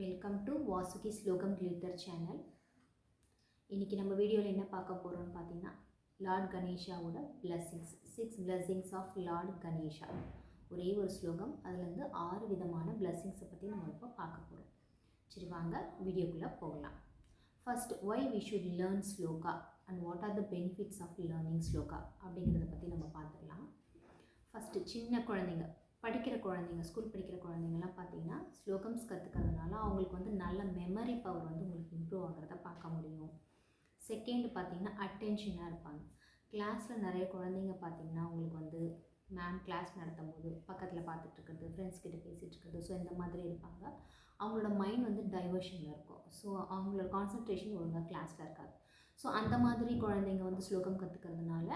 Welcome to Vasuki ஸ்லோகம் glitter channel இன்றைக்கி நம்ம வீடியோவில் என்ன பார்க்க போகிறோம்னு பார்த்தீங்கன்னா lord கணேஷாவோட blessings six blessings of lord Ganesha ஒரே ஒரு ஸ்லோகம். அதுலேருந்து ஆறு விதமான பிளஸ்ஸிங்ஸை பற்றி நம்ம இப்போ பார்க்க போகிறோம் சரி வாங்க வீடியோக்குள்ளே போகலாம். First why we should learn shloka and what are the benefits of learning shloka அப்படிங்கிறத பற்றி நம்ம பார்த்துக்கலாம். ஃபஸ்ட்டு சின்ன குழந்தைங்க. படிக்கிற குழந்தைங்க ஸ்கூல் படிக்கிற குழந்தைங்கலாம் பார்த்தீங்கன்னா ஸ்லோகம்ஸ் கற்றுக்கிறதுனால அவங்களுக்கு வந்து நல்ல மெமரி பவர் வந்து உங்களுக்கு இம்ப்ரூவ் ஆகிறத பார்க்க முடியும். செகண்ட் பார்த்தீங்கன்னா அட்டென்ஷனாக இருப்பாங்க. கிளாஸில் நிறைய குழந்தைங்க பார்த்தீங்கன்னா அவங்களுக்கு வந்து மேம் கிளாஸ் நடத்தும் போது பக்கத்தில் பார்த்துட்டு இருக்கிறது ஃப்ரெண்ட்ஸ் கிட்ட பேசிகிட்டு இருக்கிறது ஸோ இந்த மாதிரி இருப்பாங்க. அவங்களோட மைண்ட் வந்து டைவர்ஷனில் இருக்கும். ஸோ அவங்களோட கான்சன்ட்ரேஷன் ஒழுங்காக கிளாஸில் இருக்காது. ஸோ அந்த மாதிரி குழந்தைங்க வந்து ஸ்லோகம் கற்றுக்கிறதுனால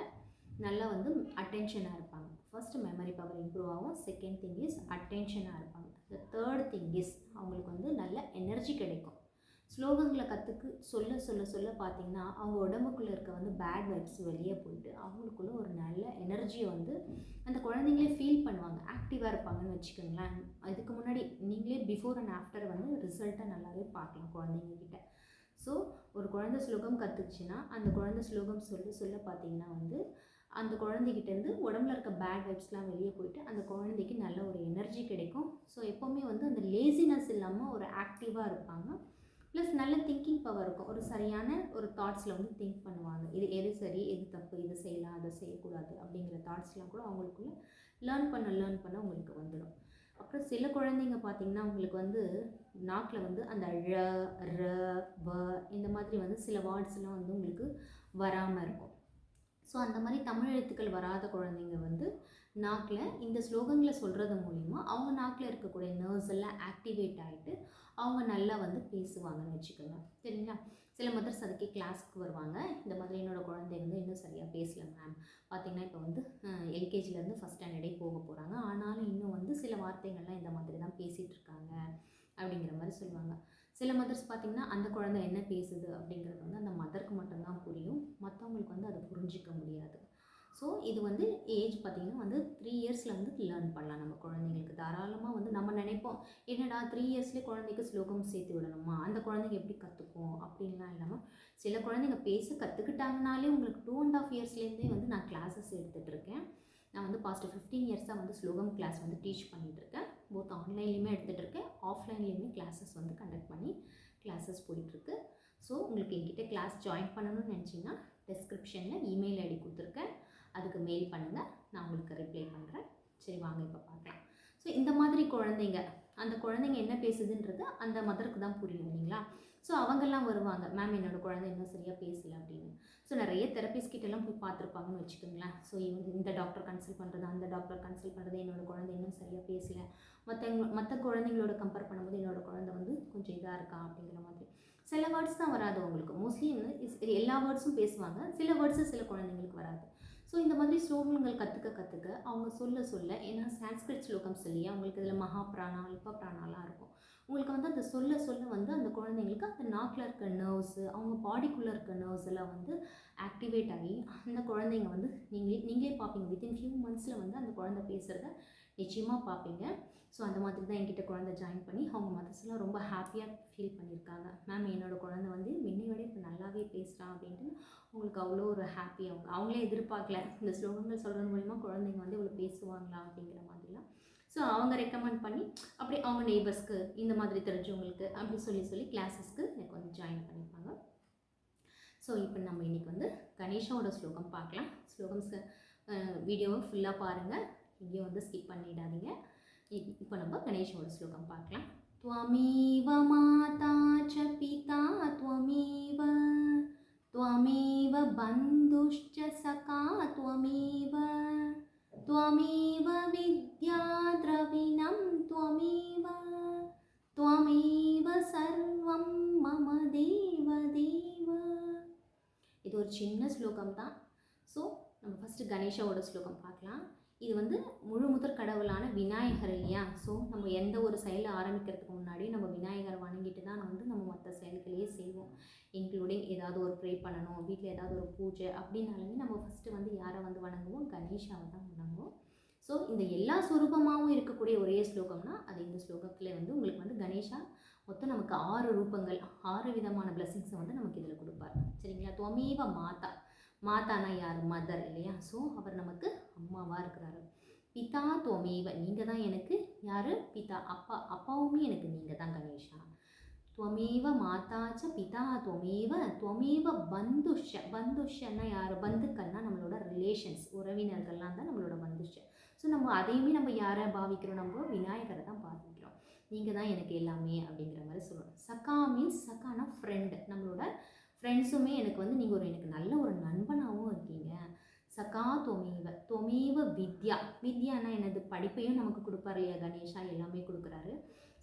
நல்லா வந்து அட்டென்ஷனாக இருப்பாங்க. ஃபர்ஸ்ட் மெமரி பவர் இம்ப்ரூவ் ஆகும். செகண்ட் திங் இஸ் அட்டென்ஷனாக இருப்பாங்க. த தேர்ட் திங் இஸ் அவங்களுக்கு வந்து நல்ல எனர்ஜி கிடைக்கும். ஸ்லோகங்களை கற்றுக்கு சொல்ல சொல்ல சொல்ல பார்த்தீங்கன்னா அவங்க உடம்புக்குள்ளே இருக்க வந்து பேட் வைப்ஸ் வெளியே போயிட்டு அவங்களுக்குள்ள ஒரு நல்ல எனர்ஜியை வந்து அந்த குழந்தைங்களே ஃபீல் பண்ணுவாங்க. ஆக்டிவாக இருப்பாங்கன்னு வச்சுக்கோங்களேன். அதுக்கு முன்னாடி நீங்களே பிஃபோர் அண்ட் ஆஃப்டர் வந்து ரிசல்ட்டை நல்லாவே பார்க்கலாம் குழந்தைங்க கிட்ட. ஸோ ஒரு குழந்தை ஸ்லோகம் கற்றுக்குச்சுன்னா அந்த குழந்தை ஸ்லோகம் சொல்ல சொல்ல பார்த்தீங்கன்னா வந்து அந்த குழந்தைகிட்டேருந்து உடம்புல இருக்க பேட் வைப்ஸ்லாம் வெளியே போயிட்டு அந்த குழந்தைக்கு நல்ல ஒரு எனர்ஜி கிடைக்கும். ஸோ எப்போவுமே வந்து அந்த லேசினஸ் இல்லாமல் ஒரு ஆக்டிவாக இருப்பாங்க. ப்ளஸ் நல்ல திங்கிங் பவர் இருக்கும். ஒரு சரியான ஒரு தாட்ஸில் வந்து திங்க் பண்ணுவாங்க. இது எது சரி எது தப்பு இது செய்யலாம் அதை செய்யக்கூடாது அப்படிங்கிற தாட்ஸ்லாம் கூட அவங்களுக்குள்ள லேர்ன் பண்ண லேர்ன் பண்ண உங்களுக்கு வந்துடும் அப்புறம் சில குழந்தைங்க பார்த்தீங்கன்னா உங்களுக்கு வந்து நாக்கில் வந்து அந்த ழ ர வ இந்த மாதிரி வந்து சில வேர்ட்ஸ்லாம் வந்து உங்களுக்கு வராமல் இருக்கும். ஸோ அந்த மாதிரி தமிழ் எழுத்துக்கள் வராத குழந்தைங்க வந்து நாக்கில் இந்த ஸ்லோகங்களை சொல்கிறது மூலிமா அவங்க நாக்கில் இருக்கக்கூடிய நர்வ்ஸ் எல்லாம் ஆக்டிவேட் ஆகிட்டு அவங்க நல்லா வந்து பேசுவாங்கன்னு வச்சுக்கோங்க. சரிங்களா? சில மதர்ஸ் அதுக்கே கிளாஸ்க்கு வருவாங்க. இந்த மாதிரி என்னோடய குழந்தை வந்து இன்னும் சரியாக பேசல மேம் பார்த்திங்கன்னா இப்போ வந்து எல்கேஜிலேருந்து ஃபஸ்ட் ஸ்டாண்டர்டே போக போகிறாங்க ஆனாலும் இன்னும் வந்து சில வார்த்தைகள்லாம் இந்த மாதிரி தான் பேசிகிட்டு இருக்காங்க அப்படிங்கிற மாதிரி சொல்லுவாங்க. சில மதர்ஸ் பார்த்திங்கன்னா அந்த குழந்தை என்ன பேசுது அப்படிங்கிறது வந்து அந்த மதருக்கு மட்டும்தான் புரியும். மற்றவங்களுக்கு வந்து அதை புரிஞ்சிக்க முடியாது. ஸோ இது வந்து ஏஜ் பார்த்திங்கன்னா வந்து த்ரீ இயர்ஸில் வந்து லேர்ன் பண்ணலாம் நம்ம குழந்தைங்களுக்கு. தாராளமாக வந்து நம்ம நினைப்போம் என்னடா த்ரீ இயர்ஸ்லேயே குழந்தைக்கு ஸ்லோகம் சேர்த்து விடணுமா? அந்த குழந்தைங்க எப்படி கற்றுக்கும் அப்படின்லாம் இல்லாமல் சில குழந்தைங்க பேச கற்றுக்கிட்டாங்கனாலே உங்களுக்கு டூ அண்ட் ஆஃப் இயர்ஸ்லேருந்தே வந்து நான் கிளாஸஸ் எடுத்துகிட்டு இருக்கேன். நான் வந்து பாஸ்ட் ஃபிஃப்டீன் இயர்ஸாக வந்து ஸ்லோகம் கிளாஸ் வந்து டீச் பண்ணிகிட்ருக்கேன் போத் ஆன்லைன்லேயுமே எடுத்துகிட்டு ஆஃப்லைன்லேயுமே கிளாஸஸ் வந்து கண்டக்ட் பண்ணி கிளாஸஸ் போயிட்டுருக்கு ஸோ உங்களுக்கு என்கிட்ட கிளாஸ் ஜாயின் பண்ணணும்னு நினச்சிங்கன்னா டெஸ்கிரிப்ஷனில் இமெயில் ஐடி கொடுத்துருக்கேன். அதுக்கு மெயில் பண்ணுங்கள் நான் உங்களுக்கு ரிப்ளை பண்ணுறேன் சரி வாங்க இப்போ பார்க்கலாம். ஸோ இந்த மாதிரி குழந்தைங்க அந்த குழந்தைங்க என்ன பேசுதுன்றது அந்த மதருக்கு தான் புரியும் இல்லைங்களா? ஸோ அவங்கெல்லாம் வருவாங்க. மேம் என்னோடய குழந்தை இன்னும் சரியாக பேசலை அப்படின்னு. ஸோ நிறைய தெரப்பிஸ்ட் கிட்டலாம் போய் பார்த்துருப்பாங்கன்னு வச்சுக்கோங்களேன். ஸோ இவங்க இந்த டாக்டர் கன்சல்ட் பண்ணுறது அந்த டாக்டர் கன்சல்ட் பண்ணுறது என்னோடய குழந்தை இன்னும் சரியாக பேசலை. மற்ற மற்ற குழந்தைங்களோட கம்பேர் பண்ணும்போது என்னோடய குழந்தை வந்து கொஞ்சம் இதாக இருக்கா அப்படிங்கிற மாதிரி. சில வேர்ட்ஸ் தான் வராது உங்களுக்கு. மோஸ்ட்லி வந்து எல்லா வேர்ட்ஸும் பேசுவாங்க. சில வேர்ட்ஸு சில குழந்தைங்களுக்கு வராது. ஸோ இந்த மாதிரி ஸ்லோகங்கள் கற்றுக்க கற்றுக்க அவங்க சொல்ல சொல்ல ஏன்னா சான்ஸ்கிரிட் ஸ்லோகம் சொல்லியே அவங்களுக்கு இதில் மகா பிராணா அல்ப பிராணாலாம் இருக்கும். உங்களுக்கு வந்து அந்த சொல்ல சொல்ல வந்து அந்த குழந்தைங்களுக்கு அந்த நாக்கில் இருக்க நர்வ்ஸு அவங்க பாடிக்குள்ளே இருக்க நர்வ்ஸ் எல்லாம் வந்து ஆக்டிவேட் ஆகி அந்த குழந்தைங்க வந்து நீங்களே நீங்களே பார்ப்பீங்க. வித்தின் ஃபியூ மந்த்ஸில் வந்து அந்த குழந்தை பேசுகிறத நிச்சயமாக பார்ப்பீங்க. ஸோ அந்த மாதிரி தான் என்கிட்ட குழந்தை ஜாயின் பண்ணி அவங்க மதர்ஸ்லாம் ரொம்ப ஹாப்பியாக ஃபீல் பண்ணியிருக்காங்க. மேம் என்னோடய குழந்தை வந்து விட இப்போ நல்லாவே பேசுகிறான் அப்படின்ட்டு அவங்களுக்கு அவ்வளோ ஒரு ஹாப்பி அவங்க அவங்களே எதிர்பார்க்கல. இந்த ஸ்லோகங்கள் சொல்கிறது மூலிமா குழந்தைங்க வந்து இவ்வளோ பேசுவாங்களா அப்படிங்கிற மாதிரிலாம். ஸோ அவங்க ரெக்கமெண்ட் பண்ணி அப்படி அவங்க நெய்பர்ஸ்க்கு இந்த மாதிரி தெரிஞ்சவங்களுக்கு அப்படி சொல்லி சொல்லி கிளாஸஸ்க்கு எனக்கு வந்து ஜாயின் பண்ணியிருப்பாங்க ஸோ இப்போ நம்ம இன்றைக்கி வந்து கணேஷாவோட ஸ்லோகம் பார்க்கலாம் ஸ்லோகம்ஸ் வீடியோவை ஃபுல்லாக பாருங்கள் இங்கேயும் வந்து ஸ்கிப் பண்ணிடாதீங்க இப்போ நம்ம கணேஷோட ஸ்லோகம் பார்க்கலாம் त्वमेव माता च पिता त्वमेव त्वमेव बन्धुश्च सखा त्वमेव त्वमेव विद्या द्रविणं त्वमेव त्वमेव सर्वं मम देव देव இது ஒரு சின்ன ஸ்லோகம் தான் ஸோ நம்ம ஃபஸ்ட்டு கணேஷாவோட ஸ்லோகம் பார்க்கலாம் இது வந்து முழு முதற் கடவுளான விநாயகர் இல்லையா ஸோ நம்ம எந்த ஒரு செயலை ஆரம்பிக்கிறதுக்கு முன்னாடி நம்ம விநாயகர் வணங்கிட்டு தான் வந்து நம்ம மற்ற செயல்களையே செய்வோம் இன்க்ளூடிங் ஏதாவது ஒரு ப்ரே பண்ணணும் வீட்டில் ஏதாவது ஒரு பூஜை அப்படின்னாலுமே நம்ம ஃபஸ்ட்டு வந்து யாரை வந்து வணங்குவோம் கணேஷாவை தான் வணங்குவோம் ஸோ இந்த எல்லா சுரூபமாகவும் இருக்கக்கூடிய ஒரே ஸ்லோகம்னா அது இந்த ஸ்லோகத்தில் வந்து உங்களுக்கு வந்து கணேஷா மொத்தம் நமக்கு ஆறு ரூபங்கள் ஆறு விதமான பிளஸ்ஸிங்ஸை வந்து நமக்கு இதில் கொடுப்பார். சரிங்களா? துவமேவ மாதா. மாதானா யார்? மதர் இல்லையா? ஸோ அவர் நமக்கு அம்மாவாக இருக்கிறாரு. பிதா துவமேவ. நீங்கள் தான் எனக்கு யார்? பிதா. அப்பா. அப்பாவுமே எனக்கு நீங்கள் தான் கணேஷா. துவமேவ மாதாச்ச பிதா துவமேவ. துவமேவ பந்துஷ பந்துஷன்னா யார்? பந்துக்கள்னா நம்மளோட ரிலேஷன்ஸ் உறவினர்கள்லாம் தான் நம்மளோட பந்துஷ ஸோ நம்ம அதையுமே நம்ம யாரை பாவிக்கிறோம்? நம்ம விநாயகரை தான் பாவிக்கிறோம். நீங்கள் தான் எனக்கு எல்லாமே அப்படிங்கிற மாதிரி சொல்லணும் சக்கா மீன்ஸ் சக்கானா ஃப்ரெண்டு நம்மளோட ஃப்ரெண்ட்ஸுமே எனக்கு வந்து நீங்கள் ஒரு எனக்கு நல்ல ஒரு நண்பனாகவும் இருக்கீங்க. சகா தொமீவ தொமீவ வித்யா. வித்யானா எனது படிப்பையும் நமக்கு கொடுப்பார் இல்லையா? கணேஷா எல்லாமே கொடுக்குறாரு.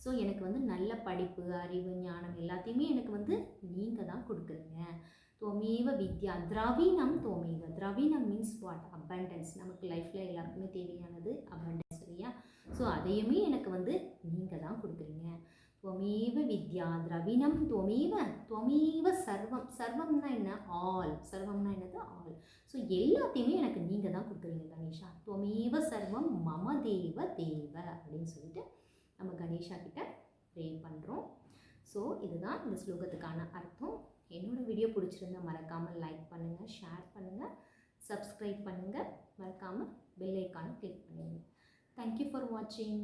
ஸோ எனக்கு வந்து நல்ல படிப்பு அறிவு ஞானம் எல்லாத்தையுமே எனக்கு வந்து நீங்கள் தான் கொடுக்குறீங்க. தோமேவ வித்யா. திரவீனம் தோமேவ திரவீனம் மீன்ஸ் வாட் அபண்டன்ஸ் நமக்கு லைஃப்பில் எல்லாருக்குமே தேவையானது அபண்டன்ஸ் இல்லையா? ஸோ அதையுமே எனக்கு வந்து நீங்கள் தான் கொடுக்குறீங்க. துவமேவ வித்யா. திரவிணம் துவமேவ. துவமேவ சர்வம். சர்வம்னா என்ன? ஆல் சர்வம்னா என்னது? ஆல் ஸோ எல்லாத்தையுமே எனக்கு நீங்கள் தான் கொடுக்குறீங்க கணேஷா. துவமேவ சர்வம் மம தேவ தேவ அப்படின்னு சொல்லிட்டு நம்ம கணேஷா கிட்ட ப்ரே பண்ணுறோம் ஸோ இதுதான் இந்த ஸ்லோகத்துக்கான அர்த்தம். என்னோட வீடியோ பிடிச்சிருந்தா மறக்காமல் லைக் பண்ணுங்கள் ஷேர் பண்ணுங்கள் சப்ஸ்கிரைப் பண்ணுங்கள் மறக்காமல் பெல் ஐக்கானும் கிளிக் பண்ணுங்கள் தேங்க்யூ ஃபார் வாட்சிங்